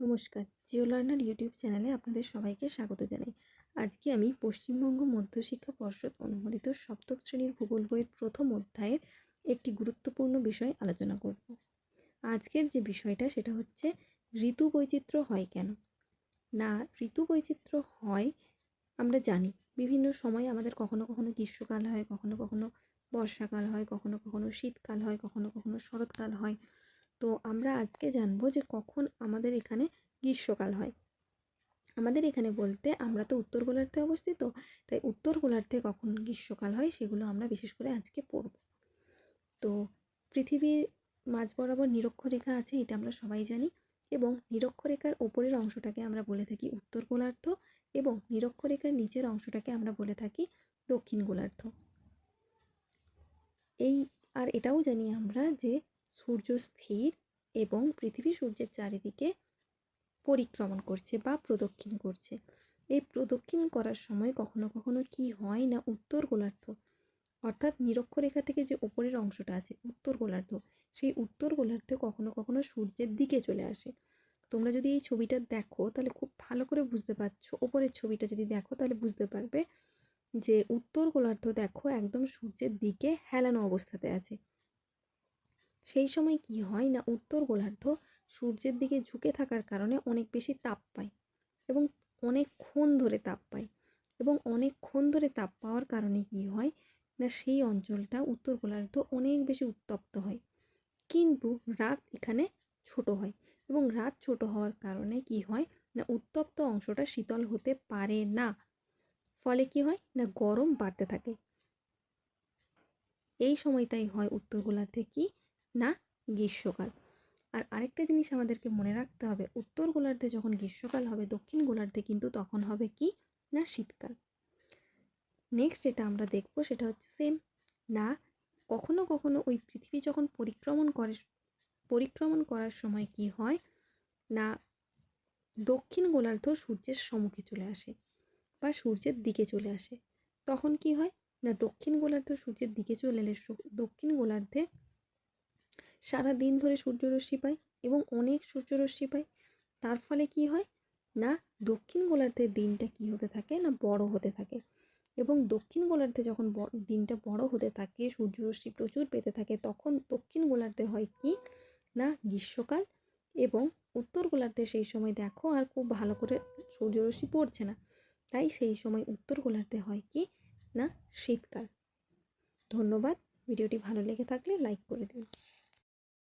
নমস্কার। Jio learner YouTube চ্যানেলে আপনাদের সবাইকে স্বাগত জানাই। আজকে আমি পশ্চিমবঙ্গ মধ্যশিক্ষা পর্ষদ অনুমোদিত সপ্তম শ্রেণির ভূগোল বইয়ের প্রথম অধ্যায়ের একটি গুরুত্বপূর্ণ বিষয় আলোচনা করব। আজকের যে বিষয়টা সেটা হচ্ছে, ঋতু বৈচিত্র্য হয় কেন? না, ঋতু বৈচিত্র্য হয় আমরা জানি। বিভিন্ন সময় আমাদের কখনো কখনো গ্রীষ্মকাল হয়, কখনো কখনো বর্ষাকাল হয়, কখনো কখনো শীতকাল হয়, কখনো কখনো শরৎকাল হয়। তো আমরা আজকে জানব যে কখন আমাদের এখানে গ্রীষ্মকাল হয়। আমাদের এখানে বলতে আমরা তো উত্তর গোলার্ধে অবস্থিত, তাই উত্তর গোলার্ধে কখন গ্রীষ্মকাল হয় সেগুলো আমরা বিশেষ করে আজকে পড়ব। তো পৃথিবীর মাঝ বরাবর নিরক্ষরেখা আছে, এটা আমরা সবাই জানি এবং নিরক্ষরেখার ওপরের অংশটাকে আমরা বলে থাকি উত্তর গোলার্ধ এবং নিরক্ষরেখার নিচের অংশটাকে আমরা বলে থাকি দক্ষিণ গোলার্ধ। এই, আর এটাও জানি আমরা যে সূর্য স্থির এবং পৃথিবী সূর্যের চারিদিকে পরিক্রমণ করছে বা প্রদক্ষিণ করছে। এই প্রদক্ষিণ করার সময় কখনো কখনো কি হয় না উত্তর গোলার্ধ? অর্থাৎ নিরক্ষরেখা থেকে যে ওপরের অংশটা আছে, উত্তর গোলার্ধ, সেই উত্তর গোলার্ধ কখনো কখনো সূর্যের দিকে চলে আসে। তোমরা যদি এই ছবিটা দেখো, তাহলে খুব ভালো করে বুঝতে পারছ ওপরের ছবিটা যদি দেখো, তাহলে বুঝতে পারবে যে উত্তর গোলার্ধ দেখো একদম সূর্যের দিকে হেলানো অবস্থাতে আছে। সেই সময় কি হয় না উত্তর গোলার্ধ সূর্যের দিকে ঝুঁকে থাকার কারণে অনেক বেশি তাপ পায় এবং অনেকক্ষণ ধরে তাপ পায় এবং অনেকক্ষণ ধরে তাপ পাওয়ার কারণে কি হয় না সেই অঞ্চলটা উত্তর গোলার্ধ অনেক বেশি উত্তপ্ত হয়। কিন্তু রাত এখানে ছোট হয় এবং রাত ছোট হওয়ার কারণে কি হয় না উত্তপ্ত অংশটা শীতল হতে পারে না। ফলে কি হয় না গরম বাড়তে থাকে। এই সময়টাই হয় উত্তর গোলার্ধে কি না গ্রীষ্মকাল। আর আরেকটা জিনিস আমাদেরকে মনে রাখতে হবে, উত্তর গোলার্ধে যখন গ্রীষ্মকাল হবে, দক্ষিণ গোলার্ধে কিন্তু তখন হবে কি না শীতকাল। নেক্সট যেটা আমরা দেখব সেটা হচ্ছে সেম না কখনো কখনো ওই পৃথিবী যখন পরিক্রমণ করে, পরিক্রমণ করার সময় কি হয়? না দক্ষিণ গোলার্ধ সূর্যের সম্মুখে চলে আসে বা সূর্যের দিকে চলে আসে। তখন কি হয়? না দক্ষিণ গোলার্ধ সূর্যের দিকে চলে এলে দক্ষিণ গোলার্ধে সারা দিন ধরে সূর্যরশ্মি পাই এবং অনেক সূর্যরশ্মি পাই তার ফলে কি হয়? না, দক্ষিণ গোলার্ধের দিনটা কি হতে থাকে? না, বড় হতে থাকে। এবং দক্ষিণ গোলার্ধে যখন দিনটা বড় হতে থাকে, সূর্যরশ্মি প্রচুর পেতে থাকে, তখন দক্ষিণ গোলার্ধে হয় কি? না, গ্রীষ্মকাল এবং উত্তর গোলার্ধে সেই সময় দেখো আর খুব ভালো করে সূর্যরশ্মি পড়ছে না। তাই সেই সময় উত্তর গোলার্ধে হয় কি? না, শীতকাল। ধন্যবাদ। ভিডিওটি ভালো লেগে থাকলে লাইক করে দিন